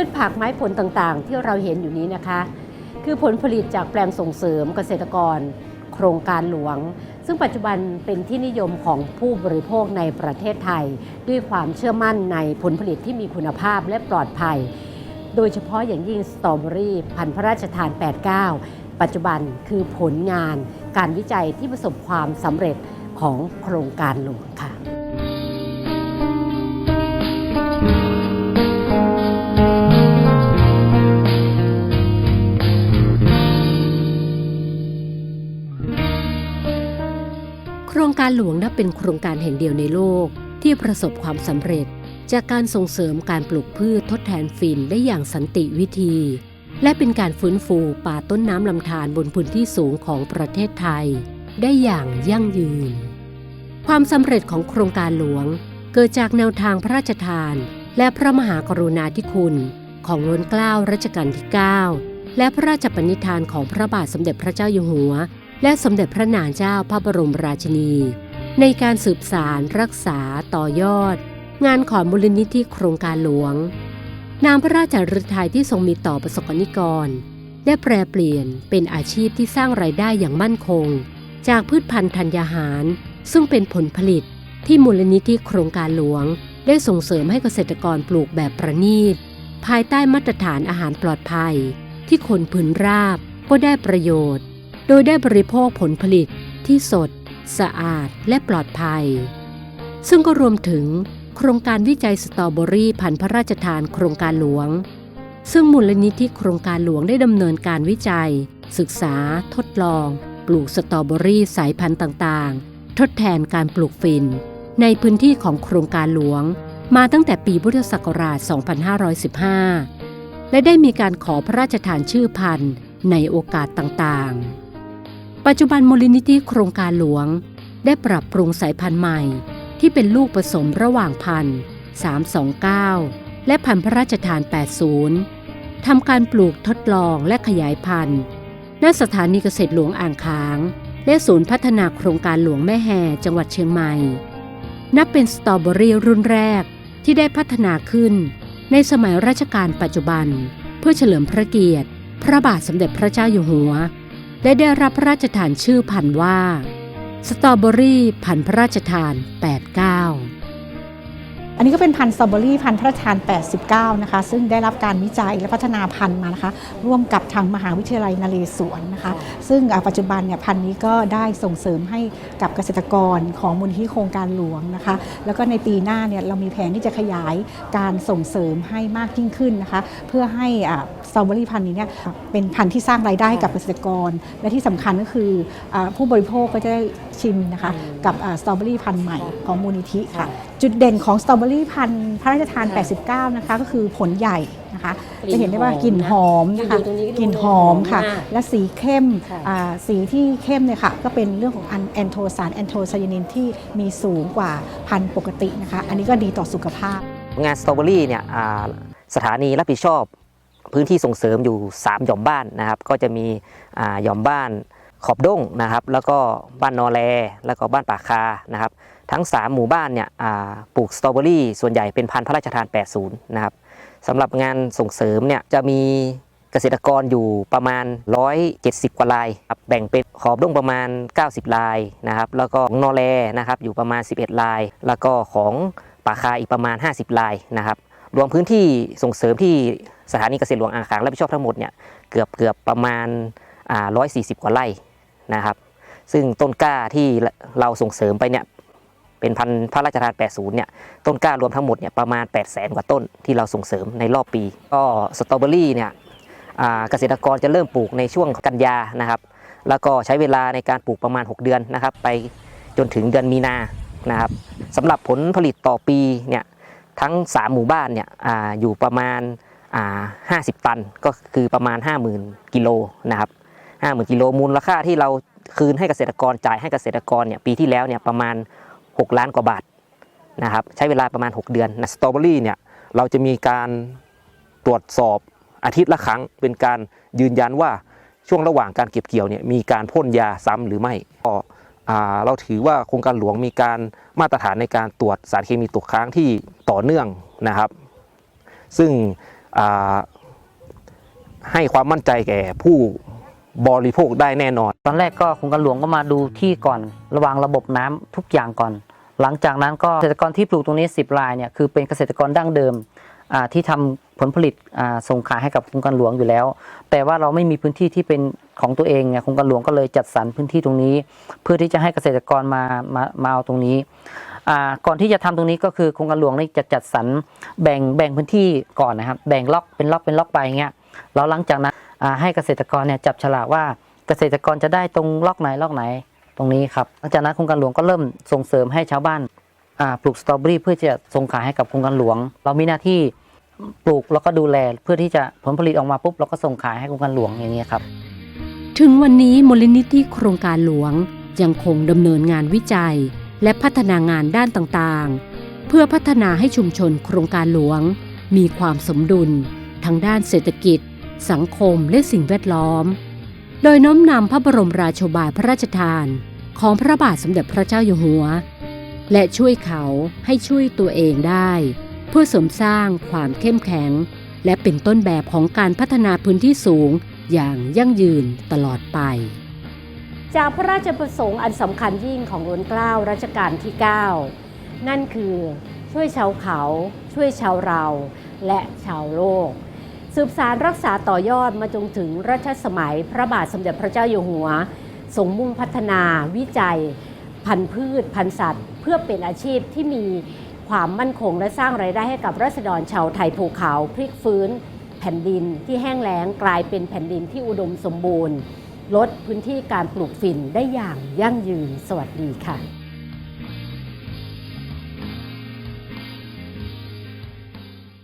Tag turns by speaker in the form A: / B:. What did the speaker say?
A: พืชผักไม้ผลต่างๆ ที่เราเห็นอยู่นี้นะคะ คือผลผลิตจากแปลงส่งเสริมเกษตรกร โครงการหลวง ซึ่งปัจจุบันเป็นที่นิยมของผู้บริโภคในประเทศไทย ด้วยความเชื่อมั่นในผลผลิตที่มีคุณภาพและปลอดภัย โดยเฉพาะอย่างยิ่งสตรอเบอรี่พันธุ์พระราชทาน 89 ปัจจุบันคือผลงาน การวิจัยที่ประสบความสำเร็จของโครงการหลวงค่ะ หลวงนับเป็นโครงการแห่งเดียวในโลก ที่ประสบความสำเร็จ จากการส่งเสริมการปลูกพืชทดแทนฝิ่นได้อย่างสันติวิธี และเป็นการฟื้นฟูป่าต้นน้ำลำธารบนพื้นที่สูงของประเทศไทย ได้อย่างยั่งยืน ความสำเร็จของโครงการหลวง เกิดจากแนวทางพระราชทาน และพระมหากรุณาธิคุณ ของล้นเกล้ารัชกาลที่ 9 และพระราชปณิธานของพระบาทสมเด็จพระเจ้าอยู่หัว และสมเด็จพระนางเจ้าพระบรมราชินี ในการสืบสารรักษาต่อยอด งานของมูลนิธิโครงการหลวง นามพระราชฤทัยที่ทรงมีต่อประสบกรณิกร ได้แปรเปลี่ยนเป็นอาชีพที่สร้างรายได้อย่างมั่นคง จากพืชพันธุ์ธัญญาหาร ซึ่งเป็นผลผลิตที่มูลนิธิโครงการหลวง ได้ส่งเสริมให้เกษตรกรปลูกแบบประณีต ภายใต้มาตรฐานอาหารปลอดภัย ที่คนพื้นราบก็ได้ประโยชน์ โดยได้บริโภคผลผลิตที่สด สะอาดและปลอดภัย ซึ่งก็รวมถึงโครงการวิจัยสตรอเบอรี่พันธุ์พระราชทานโครงการหลวง ซึ่งมูลนิธิโครงการหลวงได้ดำเนินการวิจัย ศึกษา ทดลอง ปลูกสตรอเบอรี่สายพันธุ์ต่างๆ ทดแทนการปลูกฝิ่นในพื้นที่ของโครงการหลวง มาตั้งแต่ปีพุทธศักราช 2515 และได้มีการขอพระราชทานชื่อพันธุ์ในโอกาสต่างๆ ปัจจุบันมูลนิธิโครงการหลวง ได้ปรับปรุงสายพันธุ์ใหม่ ที่เป็นลูกผสมระหว่างพันธุ์329 และพันธุ์พระราชทาน 80 ทำการปลูกทดลองและขยายพันธุ์ณสถานีเกษตรหลวงอ่างค้าง และศูนย์พัฒนาโครงการหลวงแม่แห่จังหวัดเชียงใหม่ นับเป็นสตรอเบอรี่รุ่นแรกที่ได้พัฒนาขึ้น ในสมัยรัชกาลปัจจุบัน เพื่อเฉลิมพระเกียรติ พระบาทสมเด็จพระเจ้าอยู่หัว และได้รับพระราชทานชื่อพันธุ์ว่า สตรอเบอรี่พันธุ์พระราชทาน 89
B: อันนี้ก็เป็นพันธุ์สตรอเบอรี่พันธุ์พระราชทาน 89 นะคะ ซึ่งได้รับการวิจัยและพัฒนาพันธุ์มานะคะ ร่วมกับทางมหาวิทยาลัยนเรศวรนะคะ ซึ่งอ่าปัจจุบันเนี่ยพันธุ์นี้ก็ได้ส่งเสริมให้กับเกษตรกรของมูลที่โครงการหลวงนะคะ แล้วก็ในปีหน้าเนี่ยเรามีแผนที่จะขยายการส่งเสริมให้มากยิ่งขึ้นนะคะ เพื่อให้อ่าสตรอเบอรี่พันธุ์นี้เนี่ยเป็นพันธุ์ที่สร้างรายได้ให้กับเกษตรกร และที่สำคัญก็คืออาผู้บริโภคก็จะได้ชิมนะคะกับอ่าสตรอเบอรี่พันธุ์ใหม่ของมูลนิธิค่ะ จุดเด่นของสตรอเบอรี่พันธุ์พระราชทาน
A: ค่ะ
B: 89 นะคะ ก็คือผลใหญ่นะคะ
A: กลิ่น
B: จะเห็นได้ว่ากลิ่นหอมนะคะ
A: อยู่ตรงนี้ก็ดู
B: กลิ่นหอมค่ะ
A: หอมมาก
B: และสีเข้ม
A: ค่ะ
B: อ่าสีที่เข้มเนี่ยค่ะ ก็เป็นเรื่องของอันแอนโทสารแอนโทไซยานินที่มีสูงกว่าพันธุ์ปกตินะคะ อันนี้ก็ดีต่อสุขภาพ
C: งานสตรอเบอรี่เนี่ยอ่าสถานีรับผิดชอบ พื้นที่ส่งเสริมอยู่ 3 หย่อมบ้านนะครับ ก็จะมีอ่าหย่อมบ้าน ขอบด้งนะครับ แล้วก็บ้านนอแลแล้วก็บ้านป่าคานะครับ ทั้ง 3 หมู่บ้านเนี่ยปลูกสตรอเบอรี่ส่วนใหญ่เป็นพันธุ์พระราชทาน 80 นะครับสำหรับงานส่งเสริมเนี่ยจะมีเกษตรกรอยู่ประมาณ 170 กว่ารายครับแบ่งเป็นขอบด้งประมาณ 90 รายนะครับ แล้วก็นอแลนะครับอยู่ประมาณ 11 ราย แล้วก็ของป่าคาอีกประมาณ 50 รายนะครับ รวมพื้นที่ส่งเสริมที่สถานีเกษตรหลวงอ่างขางรับผิดชอบทั้งหมดเนี่ยเกือบเกือบประมาณ140 กว่าไร่ นะครับ ซึ่งต้นกล้าที่เราส่งเสริมไปเนี่ยเป็นพันพระราชทาน 80 เนี่ย ต้นกล้ารวมทั้งหมดเนี่ยประมาณ 8 0 0 0 0 กว่าต้นที่เราส่งเสริมในรอบปี ก็สตรอเบอรี่เนี่ยเกษตรกรจะเริ่มปลูกในช่วงกันยานะครับ แล้วก็ใช้เวลาในการปลูกประมาณ 6 เดือนนะครับ ไปจนถึงเดือนมีนานะครับสำหรับผลผลิตต่อปีเนี่ยทั้ง 3 หมู่บ้านเนี่ยออยู่ประมาณ 50 ตันก็คือประมาณ 50,000 กิโลนะครับ 50,000กิโลมูลค่าที่เราคืนให้เกษตรกรจ่ายให้เกษตรกรเนี่ยปีที่แล้วเนี่ยประมาณ 6 ล้านกว่าบาทนะครับใช้เวลาประมาณ 6 เดือนนะ
D: สตรอเบอรี่เนี่ยเราจะมีการตรวจสอบอาทิตย์ละครั้ง เป็นการยืนยันว่าช่วงระหว่างการเก็บเกี่ยวเนี่ยมีการพ่นยาซ้ำหรือไม่ก็เราถือว่าโครงการหลวงมีการมาตรฐานในการตรวจสารเคมีตกค้างที่ต่อเนื่องนะครับ ซึ่งให้ความมั่นใจแก่ผู้ บริโภคได้แน่นอน
E: ตอนแรกก็โครงการหลวงก็มาดูที่ก่อนระวางระบบน้ำทุกอย่างก่อน หลังจากนั้นก็เกษตรกรที่ปลูกตรงนี้ 10 รายเนี่ยคือเป็นเกษตรกรดั้งเดิมที่ทำผลผลิตส่งขายให้กับโครงการหลวงอยู่แล้ว แต่ว่าเราไม่มีพื้นที่ที่เป็นของตัวเองเนี่ยโครงการหลวงก็เลยจัดสรรพื้นที่ตรงนี้ เพื่อที่จะให้เกษตรกรมามามาเอาตรงนี้ก่อนที่จะทำตรงนี้ก็คือโครงการหลวงนี่จะจัดสรรแบ่งแบ่งพื้นที่ก่อนนะครับ แบ่งล็อกเป็นล็อกเป็นล็อกไปอย่างเงี้ยแล้วหลังจากนั้น ให้เกษตรกรเนี่ยจับฉลากว่าเกษตรกรจะได้ตรงล็อกไหนล็อกไหนตรงนี้ครับหลังจากนั้นโครงการหลวงก็เริ่มส่งเสริมให้ชาวบ้านปลูกสตรอเบอรี่เพื่อจะส่งขายให้กับโครงการหลวง เรามีหน้าที่ปลูกแล้วก็ดูแลเพื่อที่จะผลผลิตออกมาปุ๊บเราก็ส่งขายให้โครงการหลวงอย่างนี้ครับ
A: ถึงวันนี้มูลนิธิโครงการหลวงยังคงดำเนินงานวิจัย และพัฒนางานด้านต่างๆ เพื่อพัฒนาให้ชุมชนโครงการหลวง มีความสมดุล ทั้งด้านเศรษฐกิจ สังคมและสิ่งแวดล้อม โดยน้อมนำพระบรมราโชบายพระราชทานของพระบาทสมเด็จพระเจ้าอยู่หัว และช่วยเขาให้ช่วยตัวเองได้ เพื่อเสริมสร้างความเข้มแข็ง และเป็นต้นแบบของการพัฒนาพื้นที่สูงอย่างยั่งยืนตลอดไป จากพระราชประสงค์อันสำคัญยิ่งของล้นเกล้ารัชกาลที่ 9 นั่นคือช่วยชาวเขา ช่วยชาวเรา และชาวโลก สืบสารรักษาต่อยอดมาจนถึงรัชสมัยพระบาทสมเด็จพระเจ้าอยู่หัวทรงมุ่งพัฒนาวิจัย พันธุ์พืช พันธุ์สัตว์ เพื่อเป็นอาชีพที่มีความมั่นคงและสร้างไรายได้ให้กับรัษฎรชาวไทยภูเขาพลิกฟื้น แผ่นดินที่แห้งแล้งกลายเป็นแผ่นดินที่อุดมสมบูรณ์ ลดพื้นที่การปลูกฝิ่นได้อย่างยั่งยืนสวัสดีค่ะ